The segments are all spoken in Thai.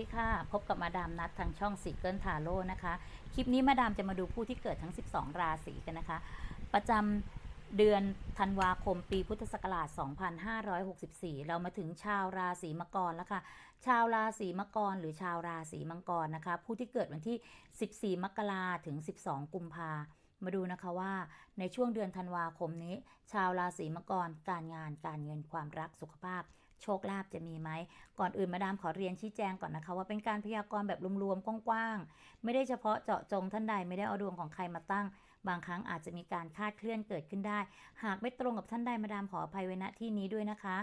ดีค่ะ พบกับมาดามนัดทางช่องสิเกิลทาโร่นะคะ คลิปนี้มาดามจะมาดูผู้ที่เกิดทั้ง 12 ราศีกันนะคะ ประจำเดือนธันวาคมปีพุทธศักราช 2564 เรามาถึงชาวราศีมังกรแล้วค่ะ ชาวราศีมังกรหรือชาวราศีมังกรนะคะ ผู้ที่เกิดวันที่ 14 มกราถึง 12 กุมภามาดูนะคะว่าในช่วงเดือนธันวาคมนี้ ชาวราศีมังกรการงานการเงินความรักสุขภาพ โชคลาภจะมีไหม ก่อนอื่นมาดามขอเรียนชี้แจงก่อนนะคะ ว่าเป็นการพยากรณ์แบบรวมๆกว้างๆไม่ได้เฉพาะเจาะจงท่านใดไม่ได้เอาดวงของใครมาตั้ง บางครั้งอาจจะมีการคาดเคลื่อนเกิดขึ้นได้ หากไม่ตรงกับท่านใดมาดามขออภัยไว้ณที่นี้ด้วยนะคะ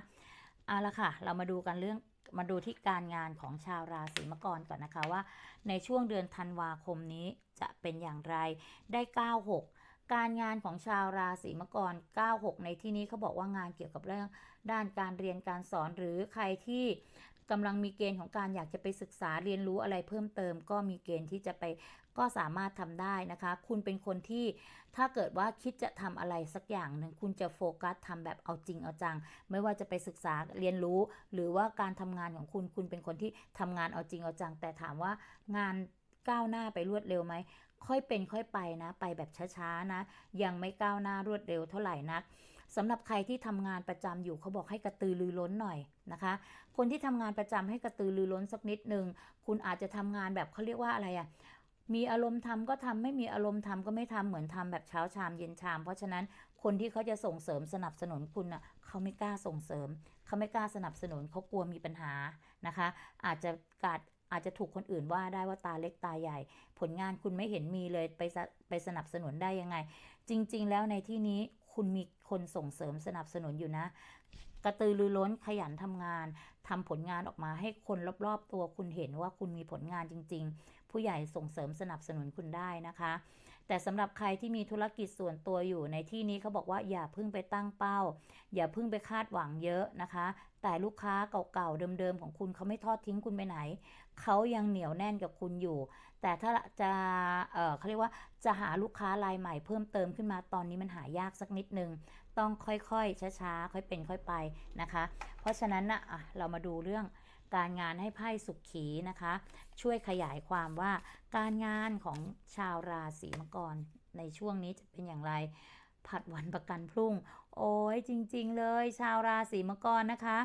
เอาละค่ะ เรามาดูกันเรื่องมาดูที่การงานของชาวราศีมังกรก่อนนะคะว่า ในช่วงเดือนธันวาคมนี้จะเป็นอย่างไรได้ 96 การงานของชาวราศีมังกร 96 ในที่นี้เขาบอกว่างานเกี่ยวกับเรื่องด้านการเรียนการสอนหรือใครที่กำลังมีเกณฑ์ของการอยากจะไปศึกษาเรียนรู้อะไรเพิ่มเติม ก็มีเกณฑ์ที่จะไปก็สามารถทำได้นะคะ คุณเป็นคนที่ถ้าเกิดว่าคิดจะทำอะไรสักอย่างหนึ่งคุณจะโฟกัสทำแบบเอาจริงเอาจัง ไม่ว่าจะไปศึกษาเรียนรู้ หรือว่าการทำงานของคุณคุณเป็นคนที่ทำงานเอาจริงเอาจัง แต่ถามว่างานก้าวหน้าไปรวดเร็วไหม ค่อยเป็นค่อยไปนะ ไปแบบช้าๆนะ ยังไม่ก้าวหน้ารวดเร็วเท่าไหร่นักสำหรับใครที่ทำงานประจำอยู่เขาบอกให้กระตือรือร้นหน่อยนะคะ คนที่ทำงานประจำให้กระตือรือร้นสักนิดหนึ่งคุณอาจจะทำงานแบบเขาเรียกว่าอะไรอะ่ะมีอารมณ์ทำก็ทำไม่มีอารมณ์ทำก็ไม่ทำเหมือนทำแบบเช้าชามเย็นชาม เพราะฉะนั้นคนที่เขาจะส่งเสริมสนับสนุนคุณอะเขาไม่กล้าส่งเสริม เขาไม่กล้าสนับสนุนเขากลัวมีปัญหานะคะ อาจจะกาด อาจจะถูกคนอื่นว่าได้ว่าตาเล็กตาใหญ่ ผลงานคุณไม่เห็นมีเลยไปไปสนับสนุนได้ยังไง จริง ๆ แล้วในที่นี้คุณมีคนส่งเสริมสนับสนุนอยู่นะ กระตือรือร้นขยันทำงานทำผลงานออกมาให้คนรอบๆ ตัวคุณเห็นว่าคุณมีผลงานจริง ๆ ผู้ใหญ่ส่งเสริมสนับสนุนคุณได้นะคะ แต่สำหรับใครที่มีธุรกิจส่วนตัวอยู่ในที่นี้เขาบอกว่าอย่าเพิ่งไปตั้งเป้า อย่าเพิ่งไปคาดหวังเยอะนะคะ แต่ลูกค้าเก่าๆเดิมๆของคุณเขาไม่ทอดทิ้งคุณไปไหน เขายังเหนียวแน่นกับคุณอยู่ แต่ถ้าจะเเขาเรียกว่าจะหาลูกค้ารายใหม่เพิ่มเติมขึ้นมาตอนนี้มันหายากสักนิดนึงต้องค่อยๆช้าๆค่อยเป็นค่อยไปนะคะ เพราะฉะนั้นนะอะเรามาดูเรื่อง การงานให้ไพ่สุขขีนะคะ ช่วยขยายความว่าการงานของชาวราศีมังกรในช่วงนี้จะเป็นอย่างไร ผัดวันประกันพรุ่ง โอ้ยจริง ๆ เลย ชาวราศีมังกรนะคะ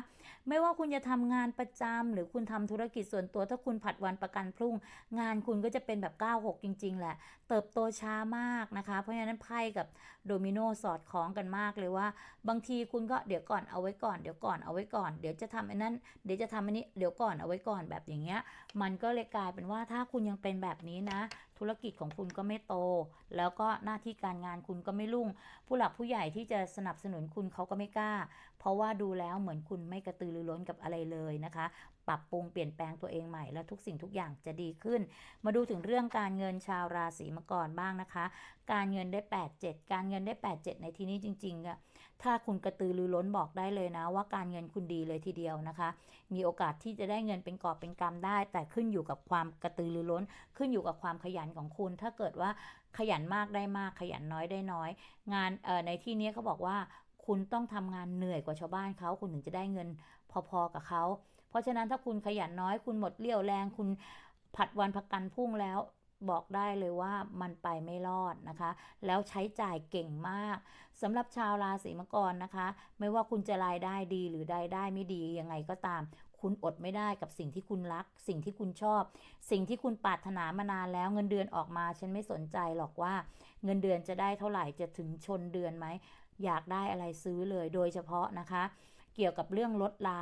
ไม่ว่าคุณจะทำงานประจำหรือคุณทำธุรกิจส่วนตัวถ้าคุณผัดวันประกันพรุ่ง งานคุณก็จะเป็นแบบ96จริง ๆ แหละ เติบโตช้ามากนะคะ เพราะฉะนั้นไพ่กับโดมิโนสอดคล้องกันมากเลยว่า บางทีคุณก็เดี๋ยวก่อนเอาไว้ก่อนเดี๋ยวก่อนเอาไว้ก่อน เดี๋ยวจะทำอันนั้นเดี๋ยวจะทำอันนี้เดี๋ยวก่อนเอาไว้ก่อนแบบอย่างเงี้ย มันก็เลยกลายเป็นว่าถ้าคุณยังเป็นแบบนี้นะ ธุรกิจของคุณก็ไม่โต แล้วก็หน้าที่การงานคุณก็ไม่รุ่ง ผู้หลักผู้ใหญ่ที่จะสนับสนุนคุณเขาก็ไม่กล้า เพราะว่าดูแล้วเหมือนคุณไม่กระตือรือร้นกับอะไรเลยนะคะ ปรับปรุงเปลี่ยนแปลงตัวเองใหม่แล้วทุกสิ่งทุกอย่างจะดีขึ้น มาดูถึงเรื่องการเงินชาวราศีมังกรบ้างนะคะ การเงินได้ 8 7 การเงินได้ 8 7 ในที่นี้จริงๆอะถ้าคุณกระตือรือร้นบอกได้เลยนะ ว่าการเงินคุณดีเลยทีเดียวนะคะ มีโอกาสที่จะได้เงินเป็นกอบเป็นกำได้ แต่ขึ้นอยู่กับความกระตือรือร้น ขึ้นอยู่กับความขยันของคุณ ถ้าเกิดว่า ขยันมากได้มาก ขยันน้อยได้น้อย งานเอ่อในที่นี้เขาบอกว่าคุณต้องทำงานเหนื่อยกว่าชาวบ้านเขาคุณถึงจะได้เงินพอๆกับเขา เพราะฉะนั้นถ้าคุณขยันน้อยคุณหมดเรี่ยวแรง คุณผัดวันพักกันพรุ่งแล้วบอกได้เลยว่ามันไปไม่รอดนะคะ แล้วใช้จ่ายเก่งมากสำหรับชาวราศีมังกรนะคะ ไม่ว่าคุณจะรายได้ดีหรือรายได้ไม่ดียังไงก็ตาม คุณอดไม่ได้กับสิ่งที่คุณรัก สิ่งที่คุณชอบ สิ่งที่คุณปรารถนามานานแล้วเงินเดือนออกมา ฉันไม่สนใจหรอกว่า เงินเดือนจะได้เท่าไหร่จะถึงชนเดือนไหมอยากได้อะไรซื้อเลยโดยเฉพาะนะคะ เกี่ยวกับเรื่องรถลา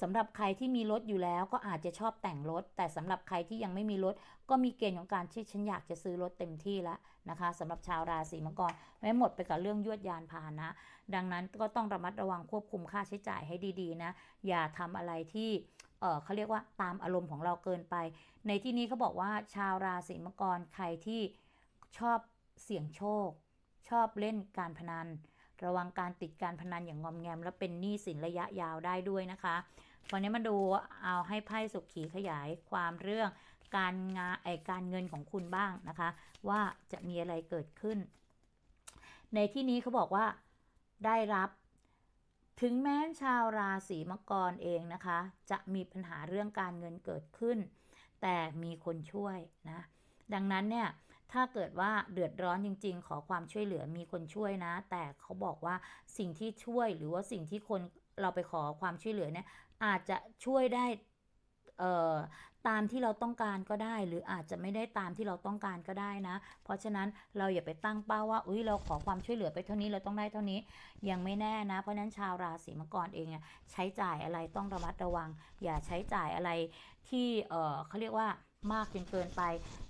สำหรับใครที่มีรถอยู่แล้วก็อาจจะชอบแต่งรถ แต่สำหรับใครที่ยังไม่มีรถ ก็มีเกณฑ์ของการที่ฉันอยากจะซื้อรถเต็มที่แล้วนะคะสำหรับชาวราศีมังกรไม่หมดไปกับเรื่องยวดยานพาหนะ ดังนั้นก็ต้องระมัดระวังควบคุมค่าใช้จ่ายให้ดีๆนะอย่าทำอะไรที่เออเขาเรียกว่าตามอารมณ์ของเราเกินไป ในที่นี้เขาบอกว่าชาวราศีมังกรใครที่ชอบเสี่ยงโชค ชอบเล่นการพนัน ระวังการติดการพนันอย่างงอมแงม และเป็นหนี้สินระยะยาวได้ด้วยนะคะ วันนี้มาดูเอาให้ไพ่สุขีขยายความเรื่องการงานไอการเงินของคุณบ้างนะคะ ว่าจะมีอะไรเกิดขึ้น ในที่นี้เขาบอกว่าได้รับถึงแม้ชาวราศีมังกรเองนะคะ จะมีปัญหาเรื่องการเงินเกิดขึ้น แต่มีคนช่วยนะ ดังนั้นเนี่ยถ้าเกิดว่าเดือดร้อนจริง ๆ ขอความช่วยเหลือมีคนช่วยนะ แต่เขาบอกว่าสิ่งที่ช่วยหรือว่าสิ่งที่คนเราไปขอความช่วยเหลือเนี่ย อาจจะช่วยได้เอ่อตามที่เราต้องการก็ได้ หรืออาจจะไม่ได้ตามที่เราต้องการก็ได้นะ เพราะฉะนั้นเราอย่าไปตั้งเป้าว่าอุ้ยเราขอความช่วยเหลือไปเท่านี้เราต้องได้เท่านี้ยังไม่แน่นะ เพราะฉะนั้นชาวราศีมังกรเองใช้จ่ายอะไรต้องระมัดระวัง อย่าใช้จ่ายอะไรที่เออเขาเรียกว่ามากจนเกินไป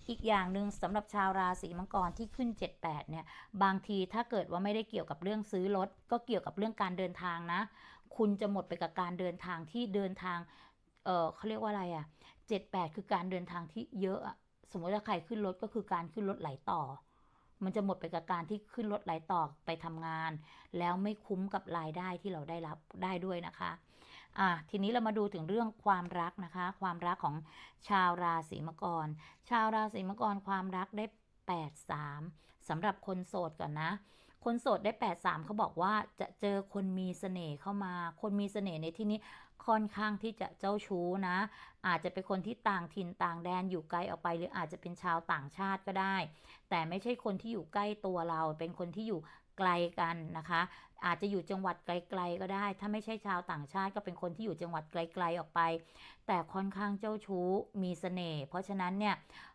อีกอย่างหนึ่งสำหรับชาวราศีมังกรที่ขึ้น 78 เนี่ย บางทีถ้าเกิดว่าไม่ได้เกี่ยวกับเรื่องซื้อรถก็เกี่ยวกับเรื่องการเดินทางนะ คุณจะหมดไปกับการเดินทางที่เดินทาง เออเขาเรียกว่าอะไรอะ่ะ78คือการเดินทางที่เยอะอะสมมติว่าใครขึ้นรถก็คือการขึ้นรถไหลต่อ มันจะหมดไปกับการที่ขึ้นรถไหลต่อไปทำงาน แล้วไม่คุ้มกับรายได้ที่เราได้รับได้ด้วยนะคะ อะทีนี้เรามาดูถึงเรื่องความรักนะคะ ความรักของชาวราศีมังกร ชาวราศีมังกรความรักได้ 83สำหรับคนโสดก่อนนะ คนโสดได้ 83เขาบอกว่าจะเจอคนมีเสน่ห์เข้ามา คนมีเสน่ห์ในที่นี้ค่อนข้างที่จะเจ้าชู้นะ อาจจะเป็นคนที่ต่างถิ่นต่างแดนอยู่ไกลออกไป หรืออาจจะเป็นชาวต่างชาติก็ได้ แต่ไม่ใช่คนที่อยู่ใกล้ตัวเรา เป็นคนที่อยู่ไกลกันนะคะ อาจจะอยู่จังหวัดไกล ๆ ก็ได้ ถ้าไม่ใช่ชาวต่างชาติก็เป็นคนที่อยู่จังหวัดไกล ๆออกไป แต่ค่อนข้างเจ้าชู้มีเสน่ห์เพราะฉะนั้นเนี่ย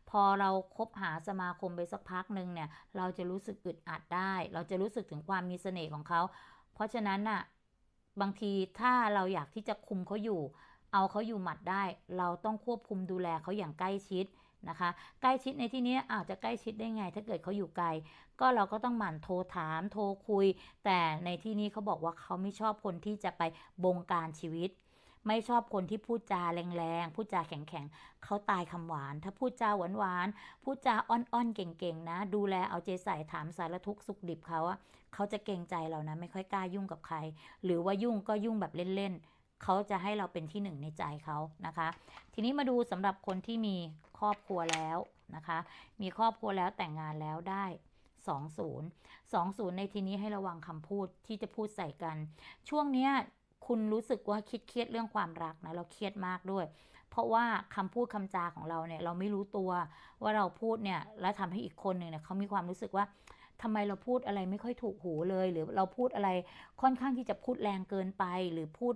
พอเราคบหาสมาคมไปสักพักหนึ่งเนี่ยเราจะรู้สึกอึดอัดได้ เราจะรู้สึกถึงความมีเสน่ห์ของเขา เพราะฉะนั้นน่ะบางทีถ้าเราอยากที่จะคุมเขาอยู่ เอาเขาอยู่หมัดได้ เราต้องควบคุมดูแลเขาอย่างใกล้ชิด นะคะ ใกล้ชิดในที่นี้อาจจะใกล้ชิดได้ไง ถ้าเกิดเขาอยู่ไกล ก็เราก็ต้องหมั่นโทรถามโทรคุย แต่ในที่นี้เขาบอกว่าเขาไม่ชอบคนที่จะไปบงการชีวิต ไม่ชอบคนที่พูดจาแรงๆพูดจาแข็งๆเขาตายคำหวาน ถ้าพูดจาหวานๆพูดจาอ้อนๆเก่งๆนะ ดูแลเอาใจใส่ถามสารทุกสุขดิบเขาอะเขาจะเกรงใจเรานะ ไม่ค่อยกล้ายุ่งกับใคร หรือว่ายุ่งก็ยุ่งแบบเล่นๆ เขาจะให้เราเป็นที่หนึ่งในใจเขานะคะ ทีนี้มาดูสำหรับคนที่มีครอบครัวแล้วนะคะ มีครอบครัวแล้วแต่งงานแล้วได้20 20 ในทีนี้ให้ระวังคำพูดที่จะพูดใส่กัน ช่วงเนี้ยคุณรู้สึกว่าคิดเครียดเรื่องความรักนะเราเครียดมากด้วย เพราะว่าคำพูดคำจาของเราเนี่ยเราไม่รู้ตัวว่าเราพูดเนี่ยแล้วทำให้อีกคนหนึ่งเนี่ยเขามีความรู้สึกว่าทำไมเราพูดอะไรไม่ค่อยถูกหูเลย หรือเราพูดอะไรค่อนข้างที่จะพูดแรงเกินไปหรือพูด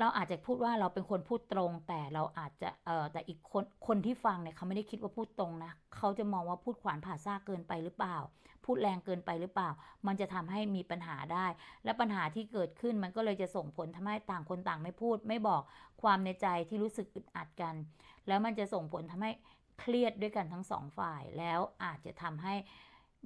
เราอาจจะพูดว่าเราเป็นคนพูดตรง แต่เราอาจจะเอ่อแต่อีกคนคนที่ฟังเนี่ยเขาไม่ได้คิดว่าพูดตรงนะเขาจะมองว่าพูดขวานผ่าซากเกินไปหรือเปล่า พูดแรงเกินไปหรือเปล่า มันจะทำให้มีปัญหาได้ และปัญหาที่เกิดขึ้นมันก็เลยจะส่งผลทำให้ต่างคนต่างไม่พูด ไม่บอกความในใจที่รู้สึกอึดอัดกัน แล้วมันจะส่งผลทำให้เครียดด้วยกันทั้งสองฝ่ายแล้วอาจจะทำให้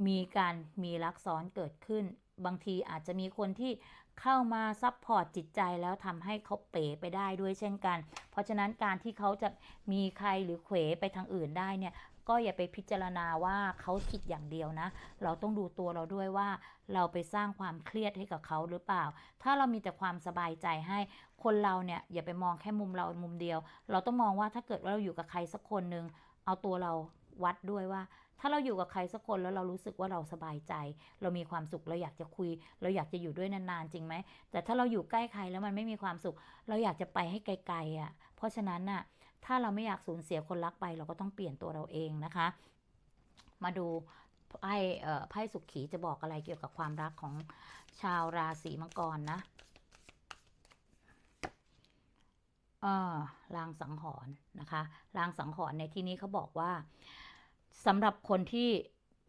มีการมีรักซ้อนเกิดขึ้น บางทีอาจจะมีคนที่ เข้ามาซับพอร์ตจิตใจแล้วทำให้เขาเป๋ไปได้ด้วยเช่นกัน เพราะฉะนั้นการที่เขาจะมีใครหรือเขวไปทางอื่นได้เนี่ยก็อย่าไปพิจารณาว่าเขาคิดอย่างเดียวนะ เราต้องดูตัวเราด้วยว่า เราไปสร้างความเครียดให้กับเขาหรือเปล่า ถ้าเรามีแต่ความสบายใจให้คนเราเนี่ยอย่าไปมองแค่มุมเรามุมเดียว เราต้องมองว่าถ้าเกิดว่าเราอยู่กับใครสักคนหนึ่งเอาตัวเราวัดด้วยว่า ถ้าเราอยู่กับใครสักคนแล้วเรารู้สึกว่าเราสบายใจ เรามีความสุขเราอยากจะคุย เราอยากจะอยู่ด้วยนานๆจริงไหมแต่ถ้าเราอยู่ใกล้ใครแล้วมันไม่มีความสุข เราอยากจะไปให้ไกลๆอะ เพราะฉะนั้นน่ะถ้าเราไม่อยากสูญเสียคนรักไป เราก็ต้องเปลี่ยนตัวเราเองนะคะ มาดูไพ่ไพ่สุขขีจะบอกอะไรเกี่ยวกับความรักของชาวราศีมังกรนะเออลางสังหรณ์นะคะลางสังหรณ์ในที่นี้เขาบอกว่า สำหรับคนที่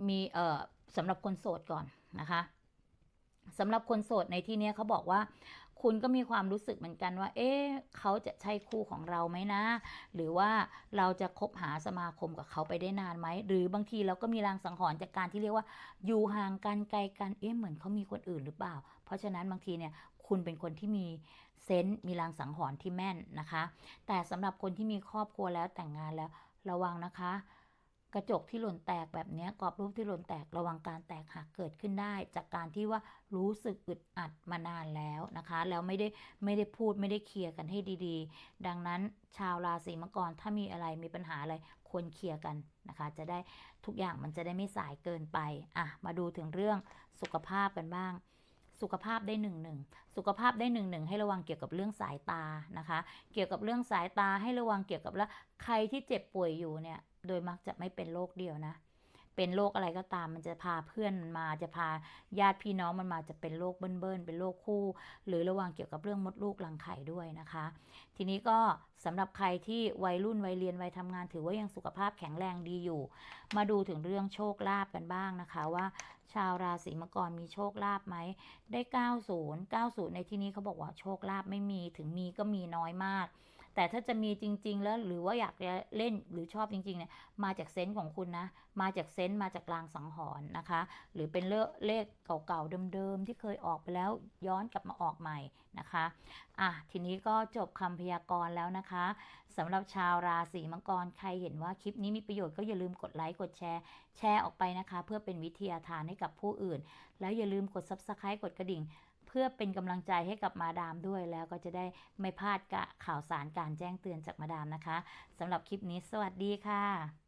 มีเอ่อสำหรับคนโสดก่อนนะคะสำหรับคนโสดในที่นี้เขาบอกว่า คุณก็มีความรู้สึกเหมือนกันว่า เอ๊ะเขาจะใช่คู่ของเราไหมนะ หรือว่าเราจะคบหาสมาคมกับเขาไปได้นานไหม หรือบางทีเราก็มีรางสังหรณ์จากการที่เรียกว่า อยู่ห่างกันไกลกัน เอ๊ะเหมือนเขามีคนอื่นหรือเปล่า เพราะฉะนั้นบางทีเนี่ยคุณเป็นคนที่มีเซนต์มีรางสังหรณ์ที่แม่นนะคะ แต่สำหรับคนที่มีครอบครัวแล้วแต่งงานแล้วระวังนะคะ กระจกที่หล่นแตกแบบนี้กรอบรูปที่หล่นแตกระวังการแตกหักเกิดขึ้นได้ จากการที่ว่ารู้สึกอึดอัดมานานแล้วนะคะ แล้วไม่ได้ไม่ได้พูดไม่ได้เคลียร์กันให้ดีๆ ดังนั้นชาวราศีมังกรถ้ามีอะไรมีปัญหาอะไรควรเคลียร์กันนะคะ จะได้ทุกอย่างมันจะได้ไม่สายเกินไปอะมาดูถึงเรื่องสุขภาพกันบ้างสุขภาพได้หนึ่งหนึ่งสุขภาพได้หนึ่งหนึ่งให้ระวังเกี่ยวกับเรื่องสายตานะคะ เกี่ยวกับเรื่องสายตาให้ระวังเกี่ยวกับแล้วใครที่เจ็บป่วยอยู่เนี่ย โดยมักจะไม่เป็นโรคเดียวนะ เป็นโรคอะไรก็ตามมันจะพาเพื่อนมันมาจะพาญาติพี่น้องมันมาจะเป็นโรคเบิ้ลๆเป็นโรคคู่ หรือระวังเกี่ยวกับเรื่องมดลูกรังไข่ด้วยนะคะ ทีนี้ก็สำหรับใครที่วัยรุ่นวัยเรียนวัยทำงานถือว่ายังสุขภาพแข็งแรงดีอยู่ มาดูถึงเรื่องโชคลาภกันบ้างนะคะว่า ชาวราศีมังกรมีโชคลาภไหมได้ 90 90 ในที่นี้เขาบอกว่าโชคลาภไม่มีถึงมีก็มีน้อยมาก แต่ถ้าจะมีจริง ๆ แล้วหรือว่าอยากจะเล่นหรือชอบจริงๆเนี่ยมาจากเซนส์ของคุณนะ มาจากเซนส์มาจากลางสังหรณ์นะคะ หรือเป็นเลขเลขเก่าๆเดิมๆที่เคยออกไปแล้วย้อนกลับมาออกใหม่นะคะอะทีนี้ก็จบคำพยากรณ์แล้วนะคะสำหรับชาวราศีมังกรใครเห็นว่าคลิปนี้มีประโยชน์ก็อย่าลืมกดไลค์กดแชร์ แชร์ออกไปนะคะ เพื่อเป็นวิทยาทานให้กับผู้อื่น แล้วอย่าลืมกด subscribe กดกระดิ่ง เพื่อเป็นกำลังใจให้กับมาดามด้วยแล้วก็จะได้ไม่พลาดกะข่าวสารการแจ้งเตือนจากมาดามนะคะสำหรับคลิปนี้สวัสดีค่ะ